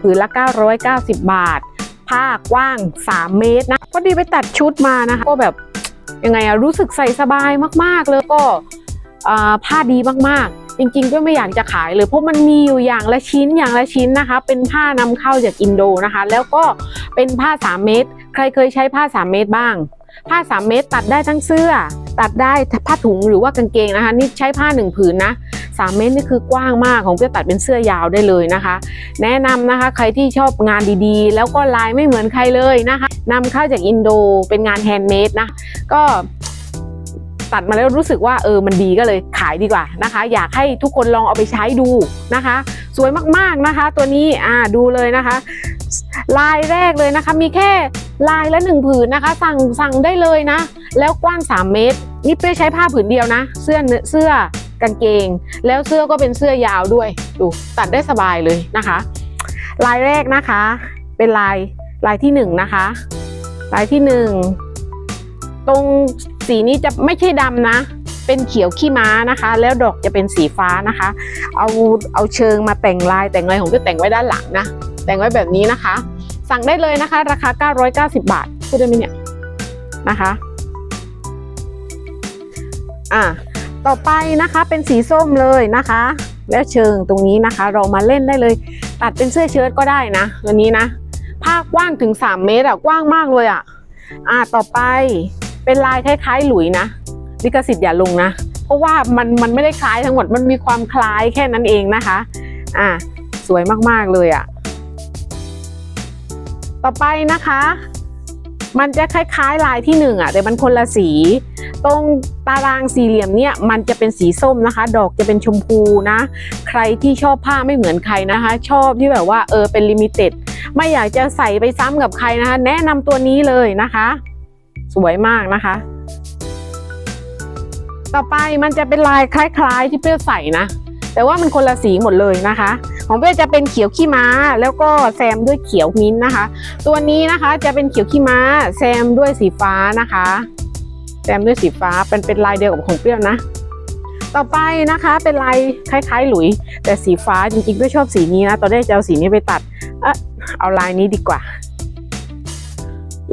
ผืนละ 990 บาท ผ้ากว้าง 3 เมตรนะพอดีไปตัดชุดมานะคะ ก็แบบยังไงอะรู้สึกใส่สบายมากๆเลยก็ผ้าดีมากๆ จริงๆก็ไม่อยากจะขายเลยเพราะมันมีอยู่อย่างละชิ้นอย่างละชิ้นนะคะ เป็นผ้านำเข้าจากอินโดนะคะ แล้วก็เป็นผ้า 3 เมตร ใครเคยใช้ผ้า 3 เมตรบ้าง ผ้า 3 เมตรตัดได้ทั้งเสื้อ ตัดได้ผ้าถุงหรือว่ากางเกงนะคะ นี่ใช้ผ้าหนึ่งผืนนะ 3 เมตรนี่คือกว้างมากของเพื่อตัดเป็นเสื้อยาวได้เลยนะคะ แนะนำนะคะใครที่ชอบงานดีๆ แล้วก็ลายไม่เหมือนใครเลยนะคะนำเข้าจากอินโดเป็นงานแฮนด์เมดนะก็ตัดมาแล้วรู้สึกว่าเออมันดีก็เลยขายดีกว่านะคะ อยากให้ทุกคนลองเอาไปใช้ดูนะคะ สวยมากๆนะคะ ตัวนี้อ่าดูเลยนะคะ ลายแรกเลยนะคะ มีแค่ลายละหนึ่งผืนนะคะ สั่งสั่งได้เลยนะ แล้วกว้าง 3 เมตร นี่เป้ใช้ผ้าผืนเดียวนะ เสื้อเนื้อเสื้อ กางเกง แล้วเสื้อก็เป็นเสื้อยาวด้วย ดูตัดได้สบายเลยนะคะ ลายแรกนะคะ เป็นลายลายที่หนึ่งนะคะ ลายที่หนึ่งตรงสีนี้จะไม่ใช่ดำนะ เป็นเขียวขี้ม้านะคะ แล้วดอกจะเป็นสีฟ้านะคะ เอาเอาเชิงมาแต่งลายแต่งอะไรของก็แต่งไว้ด้านหลังนะ แต่งไว้แบบนี้นะคะ สั่งได้เลยนะคะ ราคา 990 บาทพูดได้ไหมเนี่ยนะคะ อะ ต่อไปนะคะเป็นสีส้มเลยนะคะ แล้วเชิงตรงนี้นะคะ เรามาเล่นได้เลย ตัดเป็นเสื้อเชิ้ตก็ได้นะตัวนี้นะผ้ากว้างถึง 3 เมตรอะกว้างมากเลยอะอะต่อไปเป็นลายคล้ายๆหลุยนะลิขสิทธิ์อย่าลงนะ เพราะว่ามันมันไม่ได้คล้ายทั้งหมดมันมีความคล้ายแค่นั้นเองนะคะอะสวยมากๆเลยอะต่อไปนะคะ มันจะคล้ายๆลายที่หนึ่งอะแต่มันคนละสี ตรงตารางสี่เหลี่ยมเนี่ยมันจะเป็นสีส้มนะคะ ดอกจะเป็นชมพูนะ ใครที่ชอบผ้าไม่เหมือนใครนะคะ ชอบที่แบบว่าเออเป็นลิมิเต็ดไม่อยากจะใส่ไปซ้ำกับใครนะคะ แนะนำตัวนี้เลยนะคะ สวยมากนะคะ ต่อไปมันจะเป็นลายคล้ายๆ ที่เปรี้ยวใส่นะ แต่ว่ามันคนละสีหมดเลยนะคะ ของเปรี้ยวจะเป็นเขียวขี้ม้า แล้วก็แซมด้วยเขียวมิ้นนะคะ ตัวนี้นะคะจะเป็นเขียวขี้ม้า แซมด้วยสีฟ้านะคะ แซมด้วยสีฟ้าเป็นเป็นลายเดียวกับของเปรี้ยวนะ ต่อไปนะคะเป็นลายคล้ายๆ หลุย แต่สีฟ้าจริงๆเปรี้ยวชอบสีนี้นะตอนแรกจะเอาสีนี้ไปตัดเอะเอาลายนี้ดีกว่า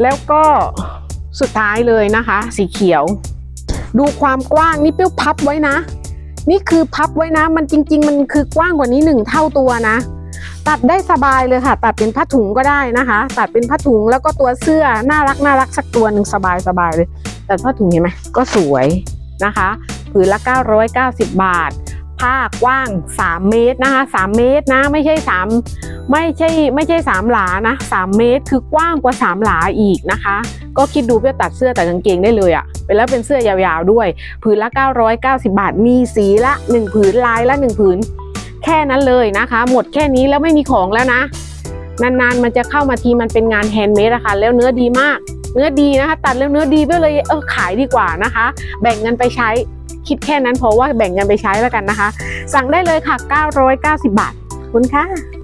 แล้วก็สุดท้ายเลยนะคะ สีเขียว ดูความกว้างนี่เปรี้ยวพับไว้นะ นี่คือพับไว้นะ มันจริง ๆ มันคือกว้างกว่านี้หนึ่งเท่าตัวนะ ตัดได้สบายเลยค่ะ ตัดเป็นผ้าถุงก็ได้นะคะ ตัดเป็นผ้าถุงแล้วก็ตัวเสื้อน่ารักน่ารักสักตัวหนึ่งสบายสบายเลย ตัดผ้าถุงเห็นไหมก็สวยนะคะผืนละ 990 บาท ผ้ากว้าง 3 เมตรนะคะ3เมตรนะไม่ใช่ 3 ไม่ใช่ไม่ใช่ 3 หลานะ 3 เมตร คือกว้างกว่า 3 หลาอีกนะคะ ก็คิดดูเพื่อตัดเสื้อตัดกางเกงได้เลยอะ่ะเป็นแล้วเป็นเสื้อยาวๆด้วย ผืนละ 990 บาท มีสีละ 1 ผืนลายละ 1 ผืน แค่นั้นเลยนะคะ หมดแค่นี้แล้วไม่มีของแล้วนะ นานๆมันจะเข้ามาทีมันเป็นงานแฮนด์เมดอะคะแล้วเนื้อดีมาก เนื้อดีนะคะ ตัดแล้วเนื้อดีไปเลยเออขายดีกว่านะคะ แบ่งเงินไปใช้คิดแค่นั้นเพราะว่าแบ่งเงินไปใช้แล้วกันนะคะ สั่งได้เลยค่ะ 990 บาทขอบคุณค่ะ